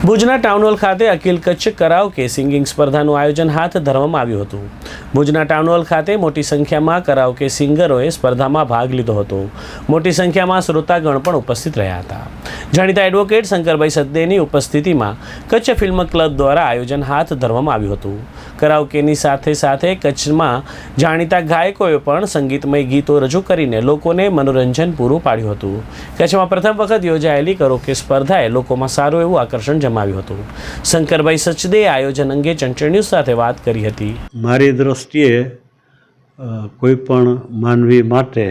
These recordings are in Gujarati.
ભુજના ટાઉન હોલ ખાતે અખિલ કચ્છ કરાઓકે સિંગિંગ સ્પર્ધાનું આયોજન હાથ ધરવામાં આવ્યું હતું. ભુજના ટાઉન હોલ ખાતે મોટી સંખ્યામાં કરાઓકે સિંગરોએ સ્પર્ધામાં ભાગ લીધો હતો. મોટી સંખ્યામાં શ્રોતાગણ પણ ઉપસ્થિત રહ્યા હતા. જાણીતા એડવોકેટ શંકરભાઈ સદ્દેની ઉપસ્થિતિમાં કચ્છ ફિલ્મ ક્લબ દ્વારા આયોજન હાથ ધરવામાં આવ્યું હતું. કરાઓકેની સાથે સાથે કચ્છમાં જાણીતા ગાયકોએ પણ સંગીતમય ગીતો રજૂ કરીને લોકોને મનોરંજન પૂરું પાડ્યું હતું. કચ્છમાં પ્રથમ વખત યોજાયેલી કરોકે સ્પર્ધાએ લોકોમાં સારું એવું આકર્ષણ જમાવ્યું હતું. શંકરભાઈ સચદેએ આયોજન અંગે ચંચળ સાથે વાત કરી હતી. મારી દૃષ્ટિએ કોઈ પણ માનવી માટે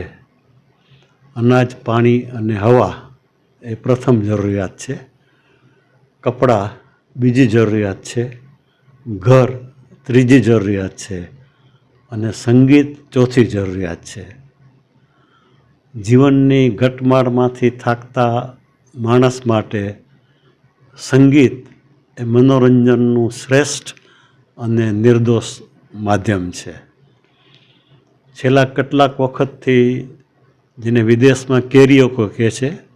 અનાજ, પાણી અને હવા એ પ્રથમ જરૂરિયાત છે. કપડાં બીજી જરૂરિયાત છે. ઘર ત્રીજી જરૂરિયાત છે. અને સંગીત ચોથી જરૂરિયાત છે. જીવનની ઘટમાળમાંથી થાકતા માણસ માટે સંગીત એ મનોરંજનનું શ્રેષ્ઠ અને નિર્દોષ માધ્યમ છે. છેલ્લા કેટલાક વખતથી જેને વિદેશમાં કેરીઓકો કહે છે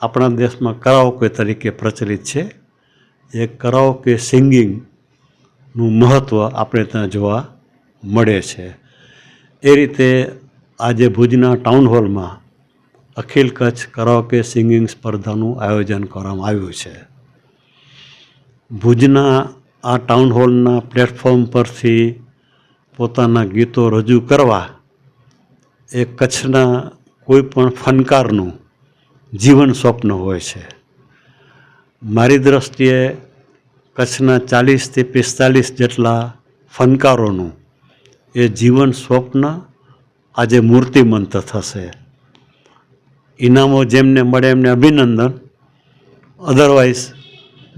આપણા દેશમાં કરાઓકે તરીકે પ્રચલિત છે. એ કરાઓકે સિંગિંગનું મહત્ત્વ આપણે ત્યાં જોવા મળે છે. એ રીતે આજે ભુજના ટાઉન હોલમાં અખિલ કચ્છ કરાઓકે સિંગિંગ સ્પર્ધાનું આયોજન કરવામાં આવ્યું છે. ભુજના આ ટાઉન હોલના પ્લેટફોર્મ પરથી પોતાના ગીતો રજૂ કરવા એ કચ્છના કોઈ પણ ફનકારનું જીવન સ્વપ્ન હોય છે. મારી દૃષ્ટિએ કચ્છના ચાલીસથી પિસ્તાલીસ જેટલા ફનકારોનું એ જીવન સ્વપ્ન આજે મૂર્તિમંત થશે. ઇનામો જેમને મળે એમને અભિનંદન. અધરવાઇઝ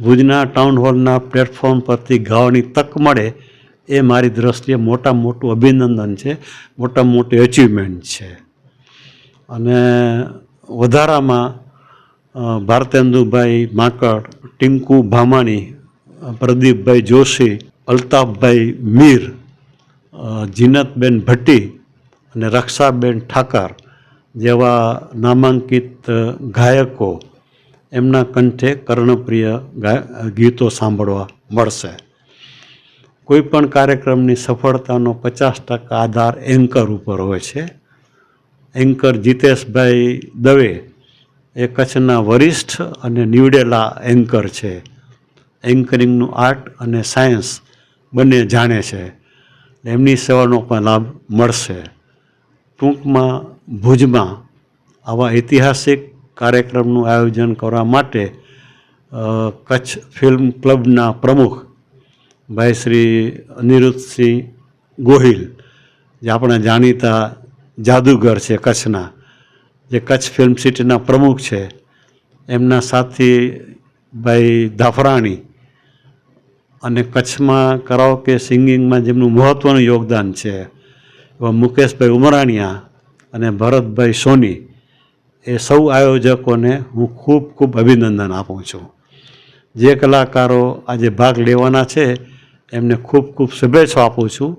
ભુજના ટાઉન હોલના પ્લેટફોર્મ પરથી ગાવાની તક મળે એ મારી દૃષ્ટિએ મોટામાં મોટું અભિનંદન છે મોટામાં મોટી અચીવમેન્ટ છે. અને વધારામાં ભારતેન્દુભાઈ માકડ, ટિંકુ ભામાણી પ્રદીપભાઈ જોશી, અલ્તાફભાઈ મીર જીનતબેન ભટ્ટી અને રક્ષાબેન ઠાકર જેવા નામાંકિત ગાયકો એમના કંઠે કર્ણપ્રિય ગીતો સાંભળવા મળશે. કોઈ પણ કાર્યક્રમની સફળતાનો પચાસ ટકા આધાર એન્કર ઉપર હોય છે. એન્કર જીતેશભાઈ દવે એ કચ્છના વરિષ્ઠ અને નીવડેલા એન્કર છે. એન્કરિંગનું આર્ટ અને સાયન્સ બંને જાણે છે. એમની સેવાનો પણ લાભ મળશે. ટૂંકમાં ભુજમાં આવા ઐતિહાસિક કાર્યક્રમનું આયોજન કરવા માટે કચ્છ ફિલ્મ ક્લબના પ્રમુખ ભાઈ શ્રી અનિરુદ્ધસિંહ ગોહિલ, જે આપણા જાણીતા જાદુગર છે કચ્છના, જે કચ્છ ફિલ્મ સિટીના પ્રમુખ છે. એમના સાથી ભાઈ ધાફરાણી અને કચ્છમાં કરાઓકે સિંગિંગમાં જેમનું મહત્ત્વનું યોગદાન છે, એવા મુકેશભાઈ ઉમરાણીયા અને ભરતભાઈ સોની, એ સૌ આયોજકોને હું ખૂબ ખૂબ અભિનંદન આપું છું. જે કલાકારો આજે ભાગ લેવાના છે, એમને ખૂબ ખૂબ શુભેચ્છા આપું છું.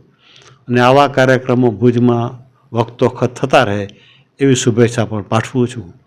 અને આવા કાર્યક્રમો ભુજમાં વખતો વખત થતા રહે એવી શુભેચ્છા પણ પાઠવું છું.